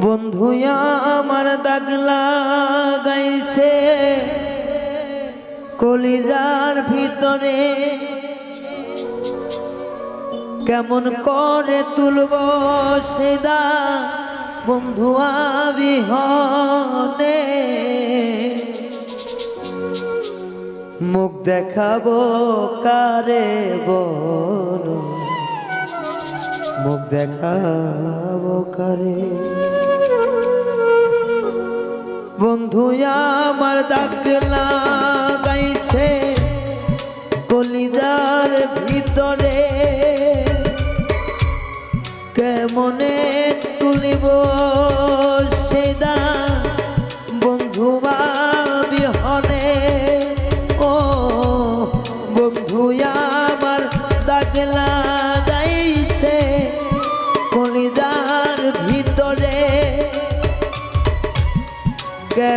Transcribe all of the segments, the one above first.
বন্ধু, আমার দাগলা গাইছে কলিজার ভিতরে কেমন করে তুলব সেদা বন্ধু বিহনে মুখ দেখাবো কারে বলো? মুখ দেখাবো কারে? বন্ধু আমার ডাকলা গাইছে কলিজার ভিতরে। কেমনে তুলিব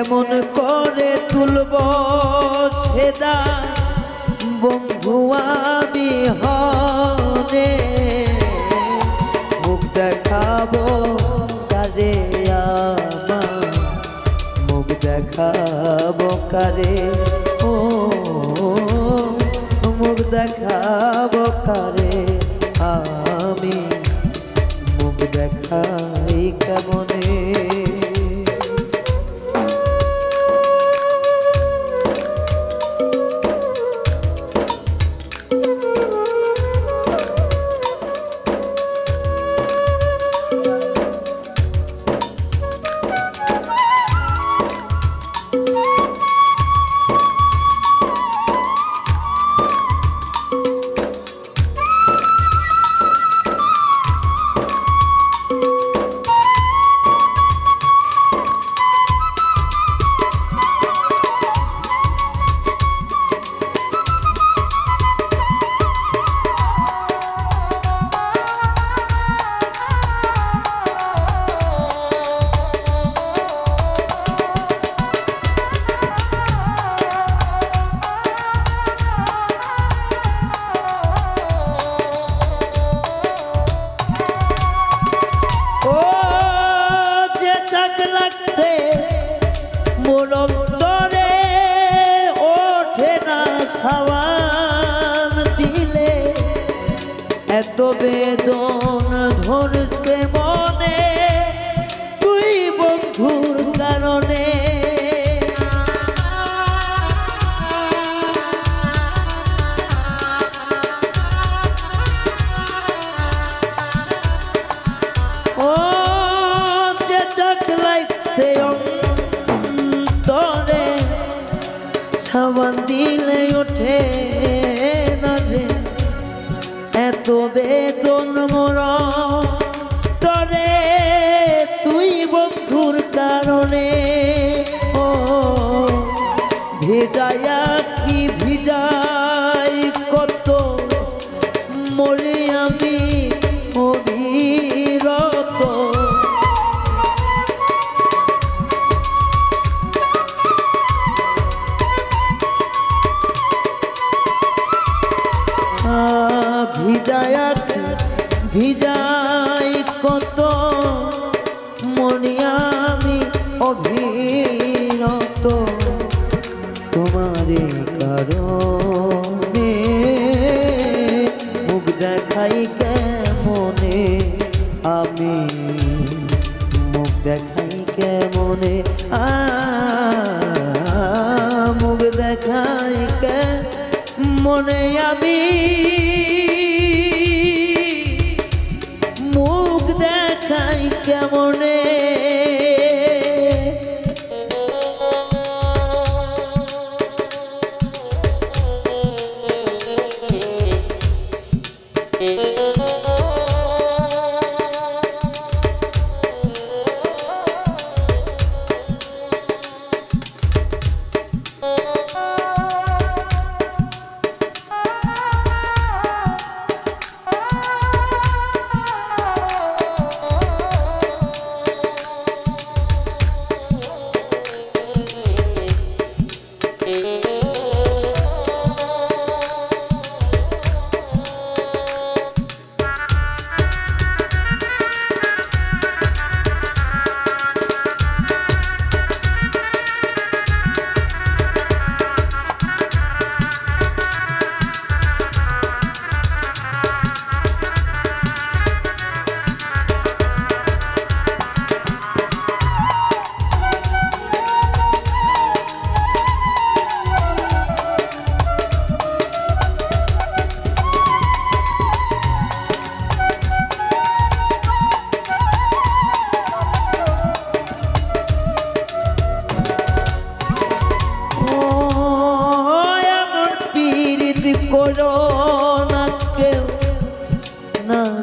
কেমন করে তুলব সেদা বন্ধু, আমি হনে। মুখ দেখাবো কারে মুখ দেখাবো কারে? ও, মুখ দেখাবো কারে? আমি মুখ দেখাই কেমনে অন্তরে ওঠে না দিলে। এত বেদন ধরছে মনে। তুই বন্ধুর এত বেতন মোর। তরে তুই বন্ধুর কারণে ও ভেজায়া কি ভিজাই কত ভিজাই কত মনে আমি অভিরত তোমারে কারণে মুখ দেখাই কেমনে? আমি মুখ দেখাই কেমনে? আ, মুখ দেখাই কে মনে আমি? কেমনে?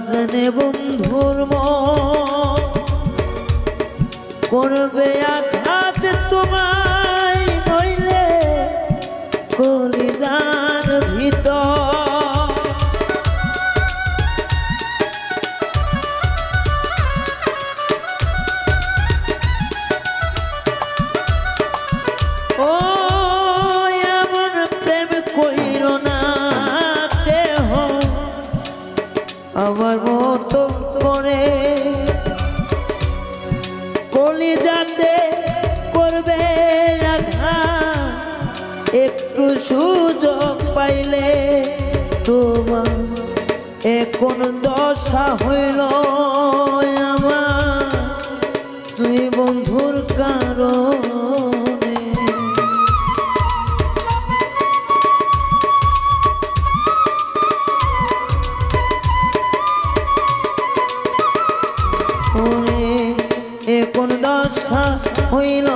জেনে বন্ধুর করবে আঘাত তোমায় নইলে কলিজার এখন দশা হইল আমার তুই বন্ধুর কারণে। এখন দশা হইল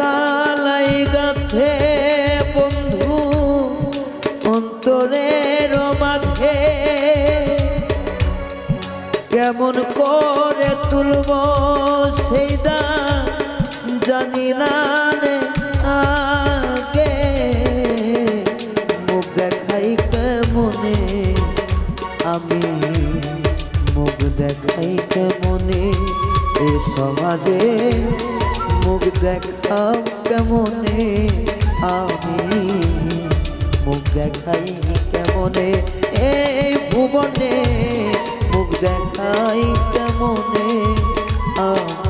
দাগালাই গাছে বন্ধু অন্তরের মাঝে। কেমন করে তুলব সেই জানি না। আমি মুখ দেখাই কেমনে? এই ভুবনে মুখ দেখাই কেমনে আমি